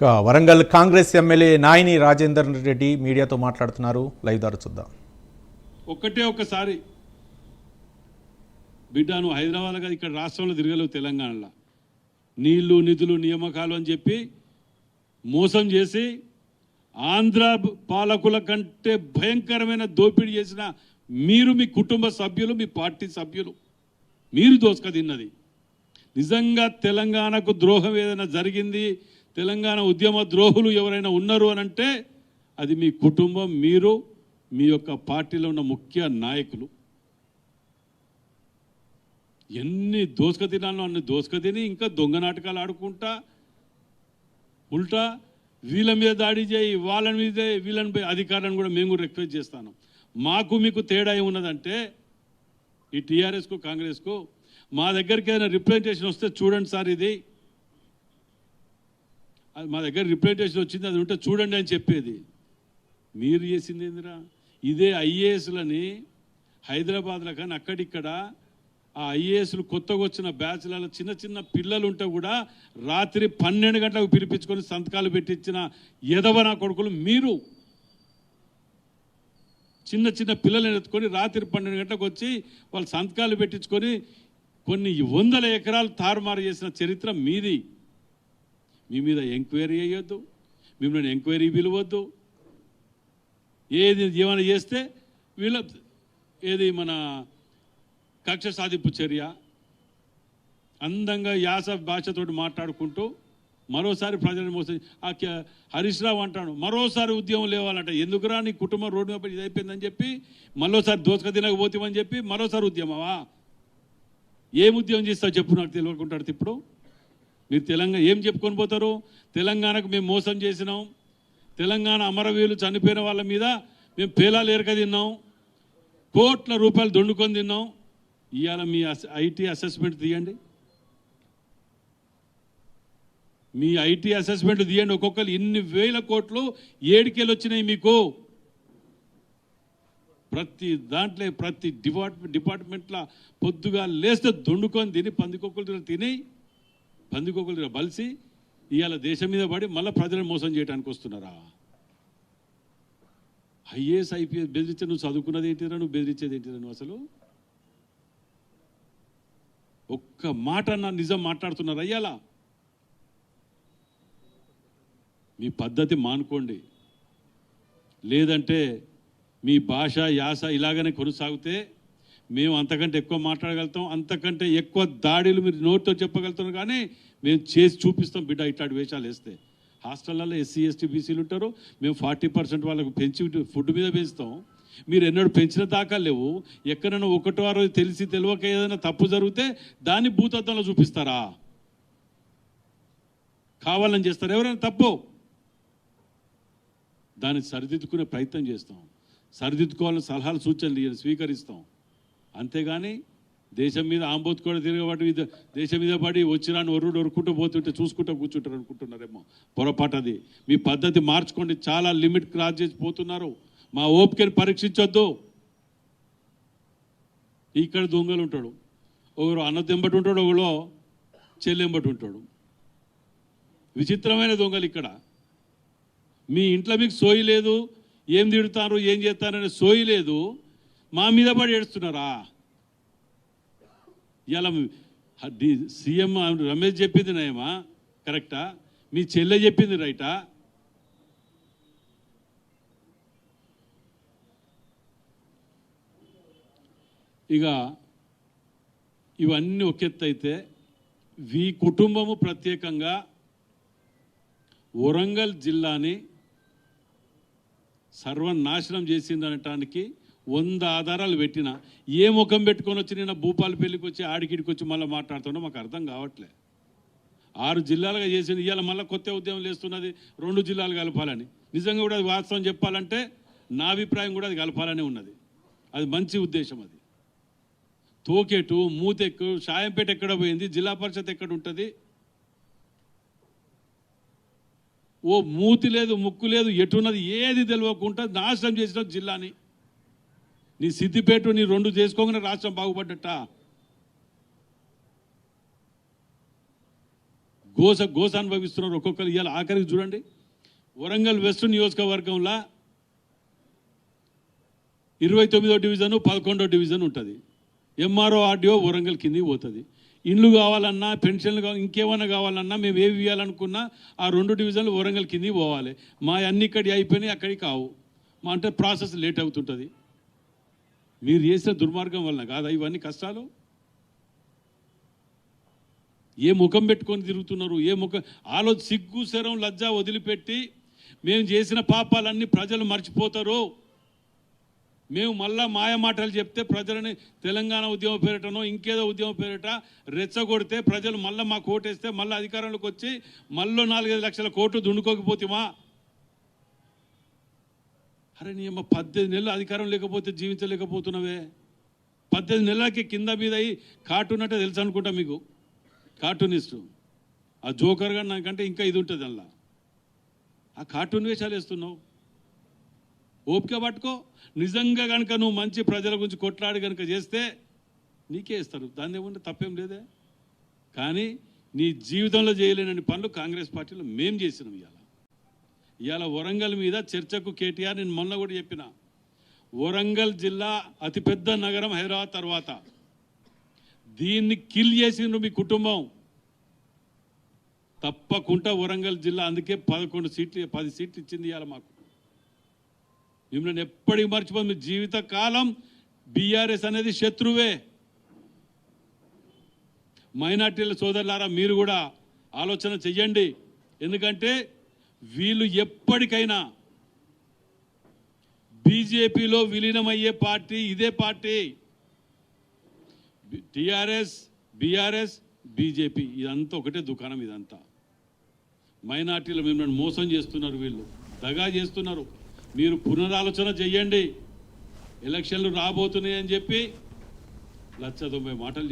Warangal Congress MLA Naini Rajender Reddy మీడియాతో మాట్లాడుతున్నారు. Live దారు చూద్దాం. ఒక్కటే ఒక్కసారి. బిడ్డను హైదరాబాద్ కాదు ఇక్కడ రాష్ట్రంలో తిరగలేవు తెలంగాణలో. నీళ్ళు నిధులు నియామకాలు అని చెప్పి మోసం చేసి ఆంధ్ర పాలకుల కంటే భయంకరమైన దోపిడీ చేసిన మీరు మీ కుటుంబ సభ్యులు మీ పార్టీ సభ్యులు. మీరు దోసుక తిన్నది. నిజంగా తెలంగాణకు ద్రోహం ఏదైనా జరిగింది? తెలంగాణ ఉద్యమ ద్రోహులు ఎవరైనా ఉన్నారు అని అంటే అది మీ కుటుంబం మీరు మీ యొక్క పార్టీలో ఉన్న ముఖ్య నాయకులు. ఎన్ని దోసుక తినాలో అన్ని దోసుక తిని ఇంకా దొంగ నాటకాలు ఆడుకుంటా ఉల్టా వీళ్ళ మీద దాడి చేయి వాళ్ళ మీద వీళ్ళని పోయి అధికారాన్ని కూడా మేము కూడా రిక్వెస్ట్ చేస్తాను. మాకు మీకు తేడా ఏమున్నదంటే ఈ టీఆర్ఎస్కు కాంగ్రెస్కు మా దగ్గరికి ఏదైనా రిప్రజెంటేషన్ వస్తే చూడండి సార్ ఇది. అది మా దగ్గర రిప్రజెంటేషన్ వచ్చింది అది ఉంటే చూడండి అని చెప్పేది. మీరు చేసింది ఏందిరా? ఇదే ఐఏఎస్లని హైదరాబాద్లో కానీ అక్కడిక్కడ ఆ ఐఏఎస్లు కొత్తగా వచ్చిన బ్యాచ్లలో చిన్న చిన్న పిల్లలు ఉంటే కూడా రాత్రి పన్నెండు గంటలకు పిలిపించుకొని సంతకాలు పెట్టించిన ఎదవ నా కొడుకులు మీరు. చిన్న చిన్న పిల్లలను ఎత్తుకొని రాత్రి పన్నెండు గంటలకు వచ్చి వాళ్ళు సంతకాలు పెట్టించుకొని కొన్ని వందల ఎకరాలు తారుమారు చేసిన చరిత్ర మీది. మీ మీద ఎంక్వైరీ చేయొద్దు మిమ్మల్ని ఎంక్వైరీ పిలవద్దు. ఏది ఏమైనా చేస్తే వీళ్ళ ఏది మన కక్ష సాధింపు చర్య. అందంగా యాస భాషతోటి మాట్లాడుకుంటూ మరోసారి ప్రజలను మోసం ఆ కే- హరీష్ రావు అంటాడు మరోసారి ఉద్యమం లేవాలంట. ఎందుకురా నీ కుటుంబం రోడ్డు మీద ఇది అయిపోయిందని చెప్పి మరోసారి దోసక తినకపోతామని చెప్పి మరోసారి ఉద్యమమా? ఏం ఉద్యమం చేస్తావు చెప్పు నాకు తెలియకుంటాడు ఇప్పుడు. మీరు తెలంగాణ ఏం చెప్పుకొని పోతారు? తెలంగాణకు మేము మోసం చేసినాం. తెలంగాణ అమరవీరులు చనిపోయిన వాళ్ళ మీద మేము పేలాలు ఎరక తిన్నాం. కోట్ల రూపాయలు దొండుకొని తిన్నాం. ఇవాళ మీ ఐటీ అసెస్మెంట్ తీయండి. మీ ఐటీ అసెస్మెంట్ తీయండి. ఒక్కొక్కరు ఇన్ని వేల కోట్లు ఏడికెళ్ళి వచ్చినాయి మీకు. ప్రతి దాంట్లో ప్రతి డిపార్ట్మెంట్ డిపార్ట్మెంట్ల పొద్దుగా లేస్తే దొండుకొని తిని పందికొక్కులు తిని పందికొక్కులు బలిసి ఇవాళ దేశం మీద పడి మళ్ళీ ప్రజలను మోసం చేయడానికి వస్తున్నారా? ఐఏఎస్ ఐపీఎస్ బెదిరించే నువ్వు చదువుకున్నది ఏంటిరా నువ్వు బెదిరించేది ఏంటిరా నువ్వు అసలు? ఒక్క మాట నా నిజం మాట్లాడుతున్నారు అయ్యాలా మీ పద్ధతి మానుకోండి. లేదంటే మీ భాష యాస ఇలాగనే కొనసాగితే మేము అంతకంటే ఎక్కువ మాట్లాడగలుగుతాం అంతకంటే ఎక్కువ దాడులు మీరు నోటితో చెప్పగలుగుతాం కానీ మేము చేసి చూపిస్తాం బిడ్డ ఇట్లాంటి వేషాలు వేస్తే. హాస్టళ్ళల్లో ఎస్సీ ఎస్టీ బీసీలు ఉంటారు మేము ఫార్టీ పర్సెంట్ వాళ్ళకు పెంచి ఫుడ్ మీద పెంచుతాం మీరు ఎన్నడూ పెంచిన దాకా లేవు. ఎక్కడైనా ఒకటో రోజు తెలిసి తెలియక ఏదైనా తప్పు జరిగితే దాన్ని భూతత్వంలో చూపిస్తారా? కావాలని చేస్తారు? ఎవరైనా తప్పు? దాన్ని సరిదిద్దుకునే ప్రయత్నం చేస్తాం. సరిదిద్దుకోవాలని సలహాలు సూచనలు స్వీకరిస్తాం. అంతేగాని దేశం మీద ఆంబోతుకోవడం తిరగబడి దేశం మీద పడి వచ్చిరాని ఒర్రుడు ఒరుకుంటూ పోతుంటే చూసుకుంటూ కూర్చుంటారు అనుకుంటున్నారేమో. పొరపాటు అది. మీ పద్ధతి మార్చుకోండి. చాలా లిమిట్ క్రాస్ చేసి పోతున్నారు. మా ఓపికని పరీక్షించొద్దు. ఇక్కడ దొంగలు ఉంటాడు. ఒకరు అన్నదెంబటి ఉంటాడు ఒకలో చెల్లెంబటి ఉంటాడు. విచిత్రమైన దొంగలు ఇక్కడ. మీ ఇంట్లో మీకు సోయి లేదు. ఏం తిడతారు ఏం చేస్తారనే సోయి లేదు. మా మీద పడి ఏడుస్తున్నారా? ఇలా సీఎం రమేష్ చెప్పింది నయమా? కరెక్టా? మీ చెల్లె చెప్పింది రైటా? ఇక ఇవన్నీ ఒక వీ కుటుంబము ప్రత్యేకంగా వరంగల్ జిల్లాని సర్వనాశనం చేసిందనటానికి వంద ఆధారాలు పెట్టిన ఏ ముఖం పెట్టుకొని వచ్చి నిన్న భూపాల పెళ్ళికి వచ్చి ఆడికిడికి వచ్చి మళ్ళీ మాట్లాడుతుండో మాకు అర్థం కావట్లే. ఆరు జిల్లాలుగా చేసింది ఇవాళ మళ్ళీ కొత్త ఉద్యమం లేస్తున్నది రెండు జిల్లాలు కలపాలని. నిజంగా కూడా అది వాస్తవం చెప్పాలంటే నా అభిప్రాయం కూడా అది కలపాలనే ఉన్నది. అది మంచి ఉద్దేశం అది. తోకెటు మూతెక్కు షాయంపేట ఎక్కడ పోయింది జిల్లా పరిషత్ ఎక్కడ ఉంటుంది? ఓ మూతి లేదు ముక్కు లేదు ఎటున్నది ఏది తెలియకుండా నాశనం చేసిన జిల్లాని నీ సిద్దిపేట నీ రెండు చేసుకోగానే రాష్ట్రం బాగుపడ్డట. గోస గోస అనుభవిస్తున్నారు ఒక్కొక్కరు. ఇవాళ ఆఖరికి చూడండి. వరంగల్ వెస్ట్ నియోజకవర్గంలో ఇరవై తొమ్మిదో డివిజను పదకొండో డివిజన్ ఉంటుంది. ఎంఆర్ఓ ఆర్డీఓ వరంగల్ కిందికి పోతుంది. ఇండ్లు కావాలన్నా పెన్షన్లు కావాలి ఇంకేమైనా కావాలన్నా మేము ఏవి ఇవ్వాలనుకున్నా ఆ రెండు డివిజన్లు వరంగల్ కిందికి పోవాలి. మా అన్ని ఇక్కడి అయిపోయినాయి అక్కడికి కావు. మా అంటే ప్రాసెస్ లేట్ అవుతుంటుంది. మీరు చేసిన దుర్మార్గం వలన కాదా? ఇవన్నీ కష్టాలు? ఏ ముఖం పెట్టుకొని తిరుగుతున్నారు? ఏ ముఖం? ఆలో సిగ్గు శరం లజ్జ వదిలిపెట్టి మేము చేసిన పాపాలన్నీ ప్రజలు మర్చిపోతారు. మేము మళ్ళా మాయమాటలు చెప్తే ప్రజలని తెలంగాణ ఉద్యమ పేరిటనో ఇంకేదో ఉద్యమ పేరిట రెచ్చగొడితే ప్రజలు మళ్ళీ మాకు ఓటేస్తే మళ్ళీ అధికారంలోకి వచ్చి మళ్ళీ నాలుగైదు లక్షల కోట్లు దుండుకోకపోతేమా అరే నీ అమ్మ పద్దెనిమిది నెలలు అధికారం లేకపోతే జీవించలేకపోతున్నావే. పద్దెనిమిది నెలలకి కింద మీద అయి కార్టూన్ అంటే తెలుసు అనుకుంటా మీకు? కార్టూనిస్టు ఆ జోకర్ గారు నాకంటే ఇంకా ఇది ఉంటుంది అందులో. ఆ కార్టూన్ వేషాలు వేస్తున్నావు. ఓపిక పట్టుకో. నిజంగా కనుక నువ్వు మంచి ప్రజల గురించి కొట్లాడి కనుక చేస్తే నీకే ఇస్తారు. దాన్ని ఏముంటే తప్పేం లేదే. కానీ నీ జీవితంలో చేయలేనని పనులు కాంగ్రెస్ పార్టీలో మేం చేసినాం ఇవాళ. ఇవాళ వరంగల్ మీద చర్చకు కేటీఆర్ నేను మొన్న కూడా చెప్పిన. వరంగల్ జిల్లా అతిపెద్ద నగరం హైదరాబాద్ తర్వాత. దీన్ని కిల్ చేసిండ్రు మీ కుటుంబం. తప్పకుండా వరంగల్ జిల్లా అందుకే పదకొండు సీట్లు పది సీట్లు ఇచ్చింది ఇవాళ మాకు. మిమ్మల్ని ఎప్పటికి మర్చిపోదు మీ జీవిత కాలం బీఆర్ఎస్ అనేది శత్రువే. మైనార్టీల సోదరులారా మీరు కూడా ఆలోచన చెయ్యండి. ఎందుకంటే వీళ్ళు ఎప్పటికైనా బీజేపీలో విలీనమయ్యే పార్టీ ఇదే పార్టీ. టిఆర్ఎస్ బీఆర్ఎస్ బీజేపీ ఇదంతా ఒకటే దుకాణం ఇదంతా. మైనార్టీలు మిమ్మల్ని మోసం చేస్తున్నారు వీళ్ళు. దగా చేస్తున్నారు. మీరు పునరాలోచన చెయ్యండి. ఎలక్షన్లు రాబోతున్నాయని చెప్పి లక్ష తొంభై మాటలు